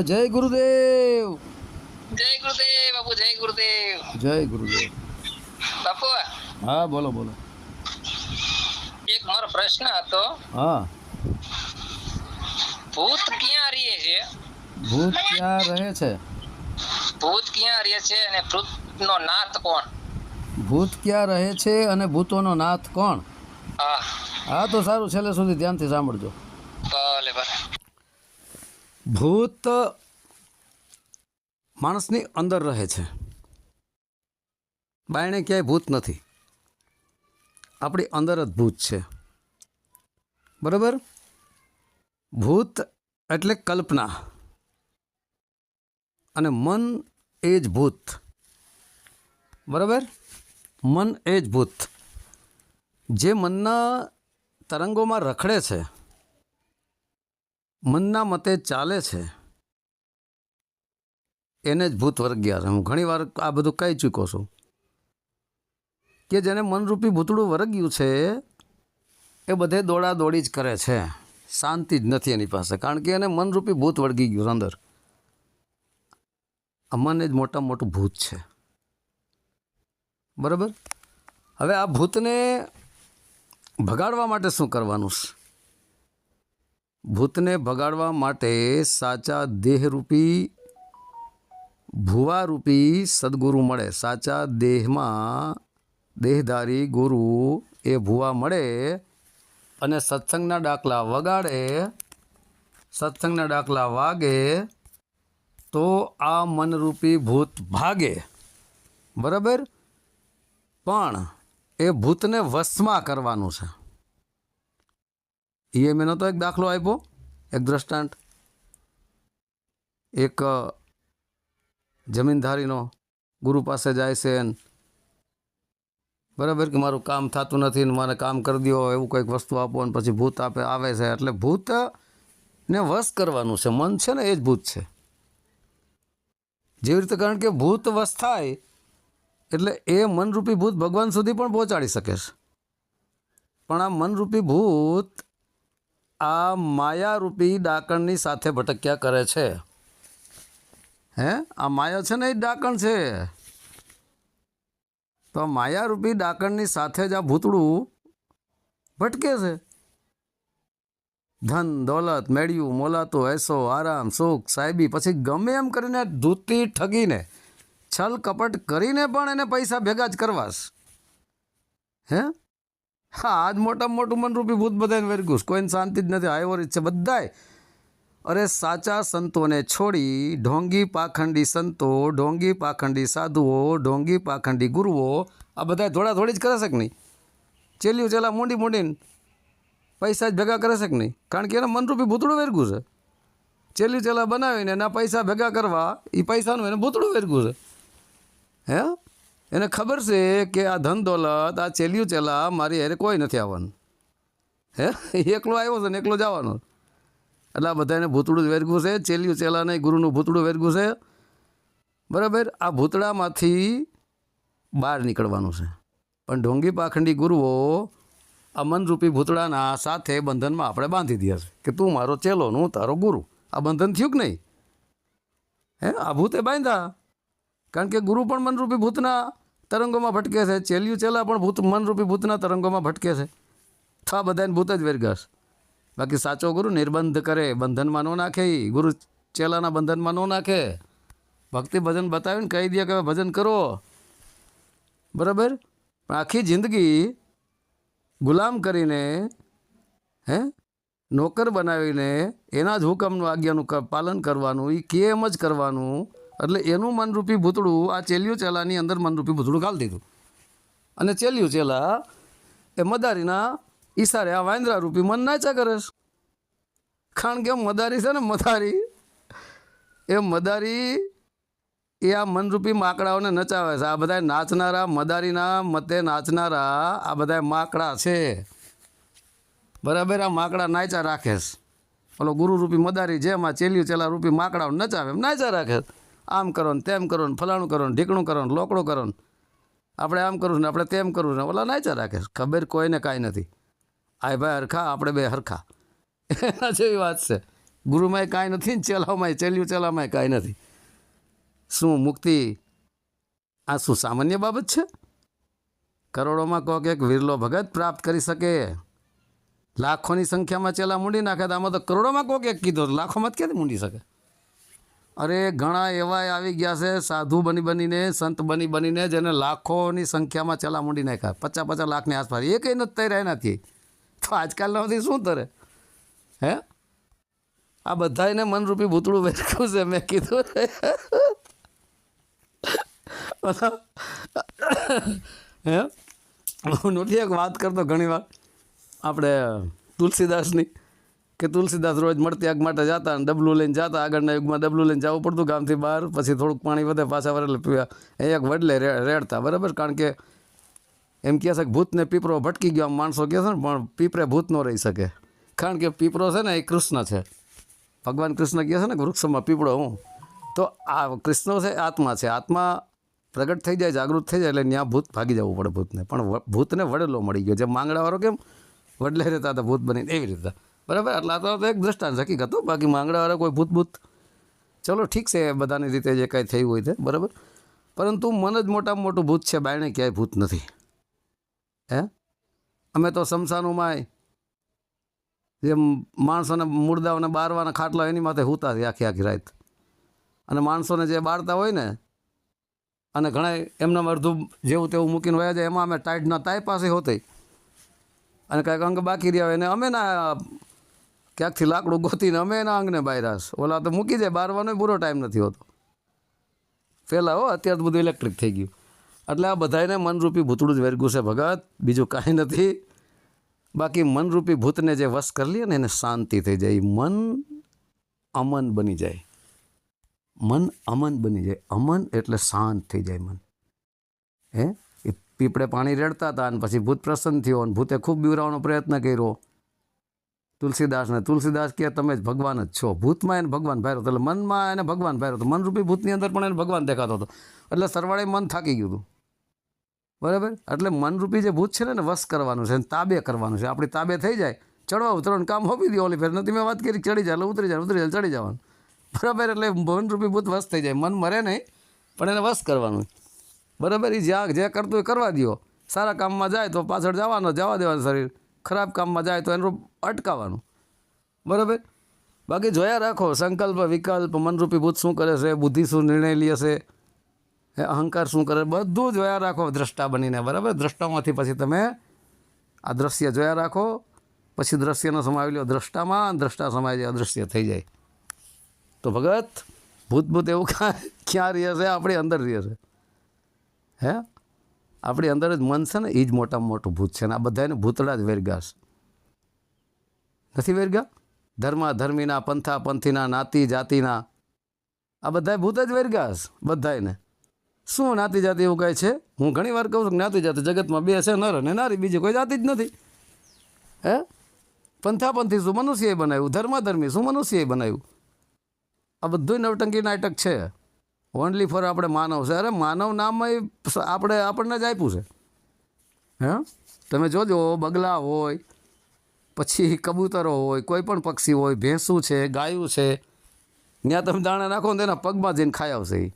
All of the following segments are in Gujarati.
જય ગુરુદેવ. જય ગુરુદેવ બાપુ જય ગુરુદેવ. જય ગુરુદેવ. બાપુ હા બોલો બોલો. એક મારો પ્રશ્ન હતો. હા. ભૂત ક્યાં રહે છે? ભૂત ક્યાં રહે છે? ભૂત ક્યાં રહે છે અને ભૂતનો નાથ કોણ? ભૂત ક્યાં રહે છે અને ભૂતોનો નાથ કોણ? હા. હા તો સારું છેલ્લે સુધી ધ્યાનથી સાંભળજો. ભલે ભલે. ભૂત માણસની અંદર રહે છે. બાયણે ક્યાંય ભૂત નથી. આપણી અંદર જ ભૂત છે. બરાબર? ભૂત એટલે કલ્પના. અને મન એ જ ભૂત. બરાબર? મન એ જ ભૂત. જે મનના તરંગોમાં રખડે છે. મનના મતે ચાલે છે. એને જ ભૂત વર્ગ્યા છે. હું ઘણીવાર આ બધું કહી ચૂક્યો છું કે જેને મનરૂપી ભૂતળું વર્ગ્યું છે, એ બધે દોડા દોડી જ કરે છે. શાંતિ જ નથી એની પાસે, કારણ કે એને મનરૂપી ભૂત વળગી ગયું અંદર. અમને જ મોટા મોટું ભૂત છે. બરાબર? હવે આ ભૂતને ભગાડવા માટે શું કરવાનું છે? ભૂતને ભગાડવા માટે સાચા દેહરૂપી, ભુવારૂપી સદગુરુ મળે. સાચા દેહમાં દેહધારી ગુરુ એ ભુવા મળે અને સત્સંગના ડાકલા વગાડે, સત્સંગના ડાકલા વાગે તો આ મનરૂપી ભૂત ભાગે. બરાબર? પણ એ ભૂતને વશમાં કરવાનું છે. એ મેનો તો એક દાખલો આપ્યો, એક દ્રષ્ટાંત. એક જમીનધારીનો ગુરુ પાસે જાય છે ને બરાબર કે મારું કામ થતું નથી ને મારે કામ કરી દો એવું કંઈક વસ્તુ આપો ને પછી ભૂત આપે, આવે છે. એટલે ભૂતને વશ કરવાનું છે. મન છે ને એ જ ભૂત છે. જેવી રીતે કારણ કે ભૂત વશ થાય, એટલે એ મનરૂપી ભૂત ભગવાન સુધી પણ પહોંચાડી શકે છે. પણ આ મનરૂપી ભૂત આ માયારૂપી ડાકણની સાથે ભટક્યા કરે છે. હે? આ માયા છે ને એ ડાકણ છે? તો માયારૂપી ડાકણની સાથે જ આ ભૂતળું ભટકે છે. ધન, દોલત, મેળ્યું, મોલાતો, એસો, આરામ, સુખ સાહેબી પછી ગમે એમ કરીને ધૂતી ઠગીને, છલ કપટ કરીને પણ એને પૈસા ભેગા જ કરવાશ હે? હા, આજ મોટામાં મોટું મનરૂપી ભૂત બધાને વેરગું છે. કોઈને શાંતિ જ નથી. આયવર છે બધાય. અરે સાચા સંતોને છોડી ઢોંગી પાખંડી સંતો, ઢોંગી પાખંડી સાધુઓ, ઢોંગી પાખંડી ગુરુઓ, આ બધા થોડા થોડી જ કરે છે કે નહીં? ચેલ્યું ચેલા મૂંડી મૂંડીને પૈસા જ ભેગા કરે છે કે નહીં? કારણ કે એને મનરૂપી ભૂતળું વેરગું છે. ચેલ્યું ચેલા બનાવીને એના પૈસા ભેગા કરવા એ પૈસાનું એને ભૂતળું વેરગું છે. હે? એને ખબર છે કે આ ધન દોલત, આ ચેલ્યું ચેલા મારી હેરે કોઈ નથી આવવાનું. હે? એકલો આવ્યો છે ને એકલો જવાનો એટલે આ બધાને જ વેરગું છે ચેલ્યું ચેલા નહીં, ગુરુનું ભૂતળું વેરગું છે. બરાબર? આ ભૂતળામાંથી બહાર નીકળવાનું છે. પણ ઢોંગી પાખંડી ગુરુઓ આ મનરૂપી ભૂતળાના સાથે બંધનમાં આપણે બાંધી દે છે કે તું મારો ચેલો હું તારો ગુરુ. આ બંધન થયું કે નહીં? હે? આ ભૂતે બાંધ્યા. કારણ કે ગુરુ પણ મનરૂપી ભૂતના તરંગોમાં ભટકે છે. ચેલ્યું ચેલા પણ ભૂત મનરૂપી ભૂતના તરંગોમાં ભટકે છે. તો આ બધાને ભૂત જ વેરગાસ. બાકી સાચો ગુરુ નિર્બંધ કરે, બંધનમાં ન નાખે. ગુરુ ચેલાના બંધનમાં ન નાખે. ભક્તિ ભજન બતાવીને કહી દે કે ભજન કરો. બરાબર? પણ આખી જિંદગી ગુલામ કરીને, હે? નોકર બનાવીને એના જ હુકમનું, આજ્ઞાનું પાલન કરવાનું એ કેમ જ કરવાનું? એટલે એનું મનરૂપી ભૂતળું આ ચેલિયું ચેલાની અંદર મનરૂપી ભૂતળું ગાળી દીધું. અને ચેલિયું ચેલા એ મદારીના ઈશારે આ વાંદરા રૂપી મન નાચા કરે છે. કારણ કે મદારી છે ને મદારી? એ મદારી એ આ મનરૂપી માકડાઓને નચાવે છે. આ બધા નાચનારા, મદારીના મતે નાચનારા આ બધા માકડા છે. બરાબર, આ માકડા નાચા રાખે છે. ઓલો ગુરુરૂપી મદારી જેમ આ ચેલિયું ચેલા રૂપી માકડાઓ નચાવે એમ નાચા રાખે. આમ કરો ને તેમ કરો ને ફલાણું કરો ને ઢીકણું કરો ને લોકડું કરો ને આપણે આમ કરવું ને આપણે તેમ કરવું ને, ઓલા નાચા રાખે ખબર કોઈને કાંઈ નથી. આય ભાઈ હરખા, આપણે બે હરખા. એના જેવી વાત છે. ગુરુમાંય કાંઈ નથી ને ચેલામાંય ચેલ્યું ચેલામાંય કાંઈ નથી. શું મુક્તિ? આ શું સામાન્ય બાબત છે? કરોડોમાં કોક એક વિરલો ભગત પ્રાપ્ત કરી શકે. લાખોની સંખ્યામાં ચેલા મૂંડી નાખે તો આમાં તો કરોડોમાં કોક એક કીધો લાખોમાં જ ક્યાંથી મૂંડી શકે? અરે, ઘણા એવા આવી ગયા છે. સાધુ બની બનીને, સંત બની બનીને, જેને લાખોની સંખ્યામાં ચલા મૂડી નાખ્યા. પચાસ પચાસ લાખની આસપાસ. એ કંઈ નથી થઈ રહ્યા નથી તો આજકાલનાથી શું તરે? હે? આ બધાને મનરૂપી ભૂતળું વેચ્યું છે, મેં કીધું. હે? હું નથી એક વાત કરતો ઘણી વાર આપણે તુલસીદાસની. કે તુલસીદાસ રોજ મળતી આગ માટે જતા અને ડબલું લઈને જતા. આગળના યુગમાં ડબલું લઈને જવું પડતું ગામથી બહાર, પછી થોડુંક પાણી વધે, પાછા વરેલે એક વડલે રેડતા, બરાબર? કારણ કે એમ કહે છે કે ભૂતને પીપરો ભટકી ગયો, આમ માણસો કહે છે ને, પણ પીપરે ભૂત ન રહી શકે. કારણ કે પીપરો છે ને, એ કૃષ્ણ છે. ભગવાન કૃષ્ણ કહે છે ને કે વૃક્ષમાં પીપળો હું. તો આ કૃષ્ણ છે, આત્મા છે. આત્મા પ્રગટ થઈ જાય, જાગૃત થઈ જાય, એટલે ત્યાં ભૂત ભાગી જવું પડે ભૂતને. પણ ભૂતને વડેલો મળી ગયો. જે માંગડાવાળો કેમ? વડલે રહેતા હતા, ભૂત બનીને એવી રીતે. બરાબર? એટલે આ તો એક દ્રષ્ટાંત હકીકત હતો બાકી માંગડાવાળા કોઈ ભૂત ભૂત ચલો, ઠીક છે બધાની રીતે જે કાંઈ થયું હોય તે, બરાબર? પરંતુ મન જ મોટામાં મોટું ભૂત છે, બાયણે ક્યાંય ભૂત નથી. હે? અમે તો શમશાનોમાં જેમ માણસોને મુર્દાઓને બારવાના ખાટલા એની માથે હુતા છે આખી આખી રાત. અને માણસોને જે બાળતા હોય ને, અને ઘણા એમના અડધું જેવું તેવું મૂકીને વયા જાય, એમાં અમે ટાઈટના તાય પાસે હોતે. અને કાંઈક અંગ બાકી રહ્યા હોય. એને અમે ના ક્યાંકથી લાકડું ગોતીને અમે એના અંગને બાયરાશ ઓલા તો મૂકી જાય બારવાનો પૂરો ટાઈમ નથી હોતો. પહેલાં હો, અત્યારે તો બધું ઇલેક્ટ્રિક થઈ ગયું. એટલે આ બધાને મનરૂપી ભૂતળું જ વેરગું છે, ભગત. બીજું કાંઈ નથી. બાકી મનરૂપી ભૂતને જે વશ કરી લે ને, એને શાંતિ થઈ જાય. મન અમન બની જાય. મન અમન બની જાય. અમન એટલે શાંત થઈ જાય મન. હે? એ પીપળે પાણી રેડતા હતા અને પછી ભૂત પ્રસન્ન થયો અને ભૂતે ખૂબ બીવરાવાનો પ્રયત્ન કર્યો. તુલસીદાસને તુલસીદાસ કહે તમે જ ભગવાન જ છો. ભૂતમાં એને ભગવાન ભાર્યો એટલે મનમાં એને ભગવાન ભાર્યો હતો મનરૂપી ભૂતની અંદર પણ એને ભગવાન દેખાતો હતો. એટલે સરવાળે મન થાકી ગયું હતું. બરાબર? એટલે મનરૂપી જે ભૂત છે ને, એને વશ કરવાનું છે તાબે કરવાનું છે. આપણી તાબે થઈ જાય. ચડવા ઉતરવાનું, કામ હોવી દો ઓલી ફેર. નથી મેં વાત કરી ચડી જાય એટલે ઉતરી જાય ઉતરી જાય ચડી જવાનું. બરાબર? એટલે મનરૂપી ભૂત વશ થઈ જાય. મન મરે નહીં, પણ એને વશ કરવાનું. બરાબર? એ જ્યાં જે કરતું એ કરવા દો સારા કામમાં જાય તો પાછળ જવાનો, જવા દેવાનું શરીર. ખરાબ કામમાં જાય તો એનું અટકાવવાનું. બરાબર? બાકી જોયા રાખો, સંકલ્પ, વિકલ્પ, મનરૂપી ભૂત શું કરે છે, બુદ્ધિ શું નિર્ણય લે છે અહંકાર શું કરે, બધું જોયા રાખો દ્રષ્ટા બનીને, બરાબર? દ્રષ્ટામાંથી પછી તમે આ દ્રશ્ય જોયા રાખો, પછી દ્રશ્યનો સમાવી લો દ્રષ્ટામાં દ્રષ્ટા સમાય જાય અદ્રશ્ય થઈ જાય. તો ભગત ભૂત ભૂત એવું ક્યાં ક્યાં રહે છે? આપણી અંદર રહે છે. હે? આપણી અંદર જ મન છે ને એ જ મોટામાં મોટું ભૂત છે ને, આ બધાને ભૂતડા જ વેરગાશ નથી વેરગા? ધર્મા ધર્મીના પંથા પંથીના નાતી જાતિના, આ બધા ભૂત જ વેરગાશ બધાને શું નાતી જાતિ એવું કહે છે? હું ઘણી વાર કહું છું જ્ઞાતિ જાતિ જગતમાં બે છે, નર અને નારી, બીજી કોઈ જાતિ જ નથી. હે? પંથાપંથી શું મનુષ્યએ બનાવ્યું? ધર્માધર્મી શું મનુષ્યએ બનાવ્યું? આ બધું નવટંકી નાટક છે. ઓનલી ફોર આપણે માનવ છે. અરે માનવ નામમાં આપણે, આપણને જ આપ્યું છે. હે? તમે જોજો, બગલા હોય, પછી કબૂતરો હોય, કોઈ પણ પક્ષી હોય, ભેંસું છે, ગાયું છે ત્યાં તમે દાણા નાખો ને તેના પગમાં જઈને ખાઈ આવશે એ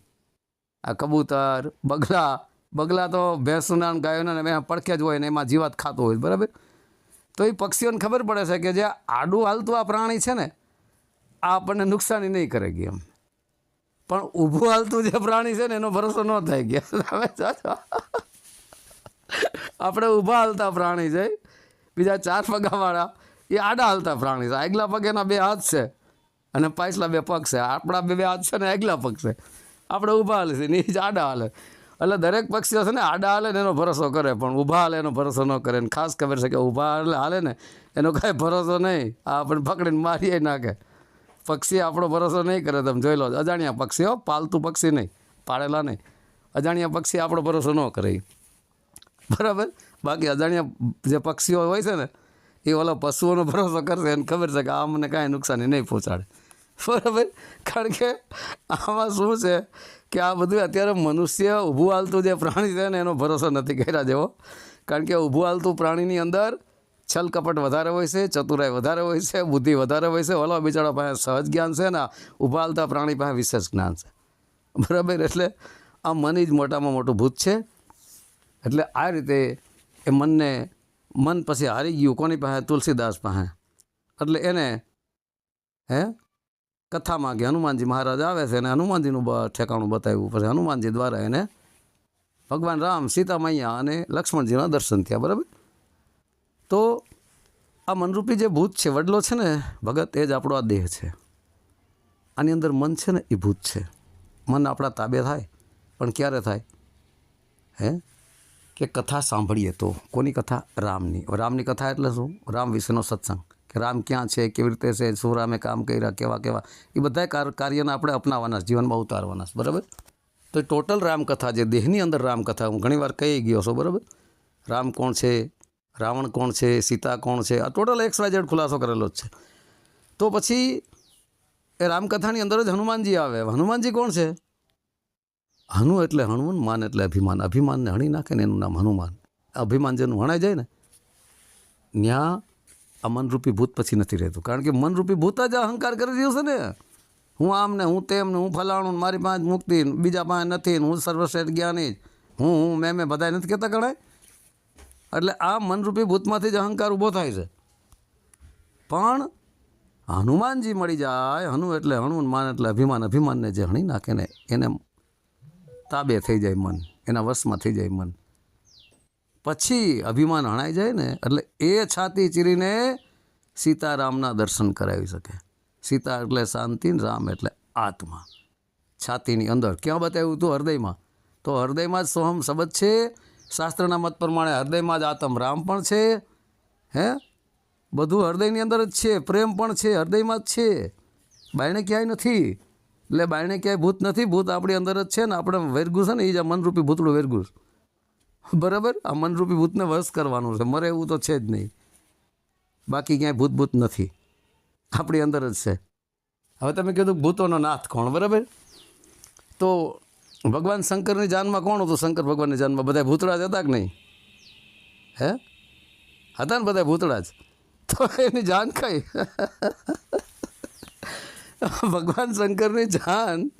આ કબૂતર, બગલા બગલા તો ભેંસના ગાયોના ને પડખે જ હોય ને એમાં જીવાત ખાતો હોય, બરાબર? તો એ પક્ષીઓને ખબર પડે છે કે જે આડું હાલતું આ પ્રાણી છે ને, આ આપણને નુકસાની નહીં કરે કે એમ. પણ ઊભું હાલતું જે પ્રાણી છે ને, એનો ભરોસો ન થાય. ગયા તમે. આપણે ઊભા હાલતા પ્રાણી છે. બીજા ચાર પગાવાળા. એ આડા હાલતા પ્રાણી છે. આગલા પગ એના બે હાથ છે. અને પાછલા બે પગ છે. આપણા બે બે હાથ છે ને આગલા પગ છે. આપણે ઊભા હાલે છે ને આડા હાલે. એટલે દરેક પક્ષીઓ છે ને, આડા હાલે ને એનો ભરોસો કરે. પણ ઊભા હાલે એનો ભરોસો ન કરે. ને ખાસ ખબર છે કે ઊભા હાલે હાલે ને, એનો કાંઈ ભરોસો નહીં. આ આપણે પકડીને મારીએ નાખે. પક્ષી આપણો ભરોસો નહીં કરે તમે જોઈ લો, અજાણ્યા પક્ષીઓ પાલતુ પક્ષી નહીં, પાળેલા નહીં. અજાણ્યા પક્ષી આપણો ભરોસો ન કરે બરાબર? બાકી અજાણ્યા જે પક્ષીઓ હોય છે ને, એ ઓલા પશુઓનો ભરોસો કરશે એને ખબર છે કે આ મને કાંઈ નુકસાની નહીં પહોંચાડે. બરાબર? કારણ કે આમાં શું છે કે આ બધું અત્યારે મનુષ્ય ઊભું હાલતું જે પ્રાણી છે ને, એનો ભરોસો નથી કર્યા જેવો. કારણ કે ઊભું હાલતું પ્રાણીની અંદર છલ કપટ વધારે હોય છે, ચતુરાઈ વધારે હોય છે, બુદ્ધિ વધારે હોય છે ઓલો બિચારા પાસે સહજ જ્ઞાન છે ને ઉભાલતા પ્રાણી પાસે વિશેષ જ્ઞાન છે. બરાબર? એટલે આ મન જ મોટામાં મોટું ભૂત છે. એટલે આ રીતે એ મનને મન પછી હારી ગયું કોની પાસે? તુલસીદાસ પાસે. એટલે એને, હે? કથામાં કે હનુમાનજી મહારાજ આવે છે અને હનુમાનજીનું ઠેકાણું બતાવ્યું. પછી હનુમાનજી દ્વારા એને ભગવાન રામ સીતા મૈયા અને લક્ષ્મણજીના દર્શન થયા. બરાબર? તો આ મનરૂપી જે ભૂત છે, વડલો છે ને, ભગત, એ જ આપણો આ દેહ છે. આની અંદર મન છે ને, એ ભૂત છે. મન આપણા તાબે થાય, પણ ક્યારે થાય? હે? કે કથા સાંભળીએ તો. કોની કથા? રામની. રામની કથા એટલે શું? રામ વિશેનો સત્સંગ. કે રામ ક્યાં છે, કેવી રીતે છે, શું રામે કામ કર્યા, કેવા કેવા? એ બધા કાર, કાર્યને આપણે અપનાવવાના જીવનમાં ઉતારવાના બરાબર? તો ટોટલ રામકથા જે દેહની અંદર રામકથા. હું ઘણીવાર કહી ગયો છું, બરાબર? રામ કોણ છે? રાવણ કોણ છે, સીતા કોણ છે, આ ટોટલ એક્સ વાય ઝેડ ખુલાસો કરેલો જ છે. તો પછી એ રામકથાની અંદર જ હનુમાનજી આવે. હનુમાનજી કોણ છે? હનુ એટલે હનુમાન માન એટલે અભિમાન. અભિમાનને હણી નાખે ને એનું નામ હનુમાન. અભિમાન જેનું હણાઈ જાય ને ત્યાં આ મનરૂપી ભૂત પછી નથી રહેતું. કારણ કે મનરૂપી ભૂત જ અહંકાર કરી રહ્યું છે ને. હું આમ ને હું તેમ ને હું ફલાણું મારી પાસે મુક્તિ, બીજા પાસે નથી હું સર્વશ્રેષ્ઠ જ્ઞાની જ. હું હું, મેં મેં બધા નથી કહેતા ગણાય. એટલે આ મનરૂપી ભૂતમાંથી જ અહંકાર ઊભો થાય છે. પણ હનુમાનજી મળી જાય, હનુ એટલે હનુમાન એટલે અભિમાન. અભિમાનને જે હણી નાખે ને એને તાબે થઈ જાય મન, એના વશમાં થઈ જાય મન. પછી અભિમાન હણાઈ જાય ને એટલે એ છાતી ચીરીને સીતારામના દર્શન કરાવી શકે. સીતા એટલે શાંતિ રામ એટલે આત્મા. છાતીની અંદર ક્યાં બતાવ્યું હતું હૃદયમાં? તો હૃદયમાં જ સોહમ શબ્દ છે શાસ્ત્રના મત પ્રમાણે હૃદયમાં જ આત્મ. રામ પણ છે, હે? બધું હૃદયની અંદર જ છે, પ્રેમ પણ છે, હૃદયમાં જ છે. બાયણે ક્યાંય નથી. એટલે બાયણે ક્યાંય ભૂત નથી, ભૂત આપણી અંદર જ છે ને આપણે વેરગું છે ને એ જ આ મનરૂપી ભૂતળું વેરગું બરાબર? આ મનરૂપી ભૂતને વશ કરવાનું છે. મરે એવું તો છે જ નહીં. બાકી ક્યાંય ભૂત ભૂત નથી. આપણી અંદર જ છે. હવે તમે કીધું ભૂતોનો નાથ કોણ, બરાબર? તો ભગવાન શંકરની જાનમાં કોણ હતું? શંકર ભગવાનની જાનમાં બધા ભૂતળા જ હતા કે નહીં? હે? હતા ને બધા ભૂતળા જ. તો એની જાન કઈ ભગવાન શંકરની જાન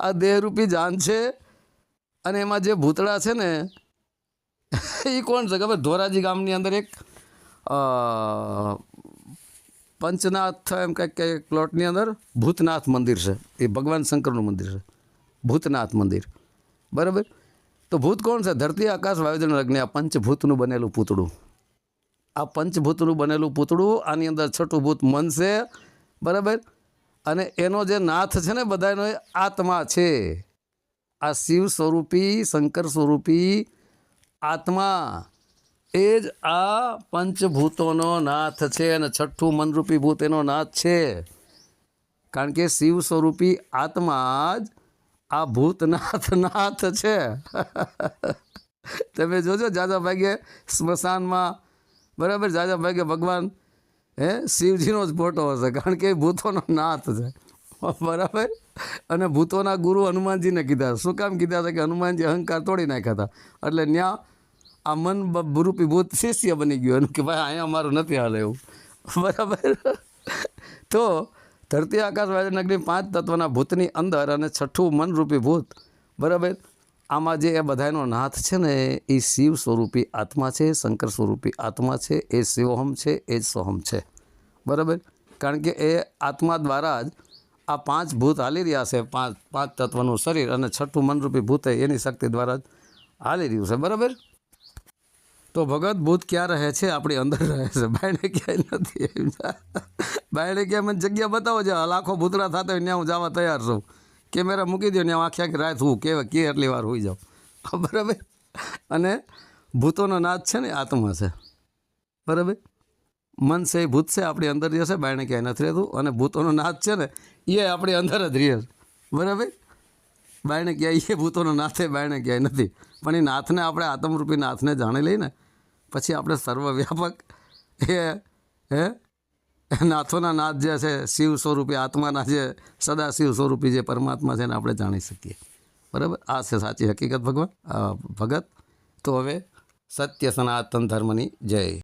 આ દેહરૂપી જાન છે અને એમાં જે ભૂતળા છે ને, એ કોણ છે? ખબર? ધોરાજી ગામની અંદર એક પંચનાથ એમ કંઈક પ્લોટની અંદર ભૂતનાથ મંદિર છે. એ ભગવાન શંકરનું મંદિર છે. ભૂતનાથ મંદિર. બરાબર? તો ભૂત કોણ છે? ધરતી, આકાશ વાયુજન અગ્નિ આ પંચભૂતનું બનેલું પૂતળું. આ પંચભૂતનું બનેલું પૂતળું આની અંદર છઠ્ઠું ભૂત મન છે. બરાબર? અને એનો જે નાથ છે ને બધાનો આત્મા છે. આ શિવ સ્વરૂપી, શંકર સ્વરૂપી આત્મા. એ જ આ પંચભૂતોનો નાથ છે અને છઠ્ઠું મનરૂપી ભૂત એનો નાથ છે. કારણ કે શિવ સ્વરૂપી આત્મા જ આ ભૂતનાથ નાથ છે. તમે જોજો જાજા ભાગે સ્મશાનમાં, બરાબર? જાજા ભાગે ભગવાન, હે, શિવજીનો જ ફોટો હશે, કારણ કે એ ભૂતોનો નાથ છે. બરાબર? અને ભૂતોના ગુરુ હનુમાનજીને કીધા શું કામ કીધા હતા કે હનુમાનજી અહંકાર તોડી નાખ્યા હતા? એટલે ત્યાં આ મન રૂપી ભૂત શિષ્ય બની ગયું. એનું કે ભાઈ, અહીંયા અમારું નથી હાલે એવું. બરાબર? તો ધરતી આકાશ વાયુ પાંચ તત્વના ભૂતની અંદર અને છઠ્ઠું મનરૂપી ભૂત. બરાબર? આમાં જે એ બધાનો નાથ છે ને, એ શિવ સ્વરૂપી આત્મા છે, શંકર સ્વરૂપી આત્મા છે, એ શિવહમ છે, એ જ સોહમ છે. બરાબર? કારણ કે એ આત્મા દ્વારા જ આ પાંચ ભૂત હાલી રહ્યા છે, પાંચ પાંચ તત્વનું શરીર અને છઠ્ઠું મનરૂપી ભૂત એની શક્તિ દ્વારા જ હાલી રહ્યું છે. બરાબર? તો ભગત, ભૂત ક્યાં રહે છે? આપણી અંદર રહે છે. બાયણે ક્યાંય નથી બાયણે ક્યાં મને જગ્યા બતાવો છે લાખો ભૂતરા થતા હોય ત્યાં હું જવા તૈયાર છું. કેમેરા મૂકી દો ત્યાં આખી આખી રાત હું કે કે એટલી વાર હોઈ જાઉં. બરાબર અને ભૂતોનો નાદ છે ને, આત્મા છે. બરાબર મન છે એ ભૂત છે, આપણી અંદર જ છે, બાયણે ક્યાંય નથી રહેતું. અને ભૂતોનો નાદ છે ને, એ આપણી અંદર જ રહે છે. બરાબર બાયણે ક્યાંય એ ભૂતોનો નાથે બાયણે ક્યાંય નથી. પણ એ નાથને આપણે આત્મરૂપી નાથને જાણી લઈને પછી આપણે સર્વવ્યાપક એ, હે? નાથોના નાથ જે છે, શિવ સ્વરૂપે આત્માના જે સદા શિવ સ્વરૂપી જે પરમાત્મા છે એને આપણે જાણી શકીએ. બરાબર? આ છે સાચી હકીકત ભગવાન. ભગત. તો હવે સત્ય સનાતન ધર્મની જય.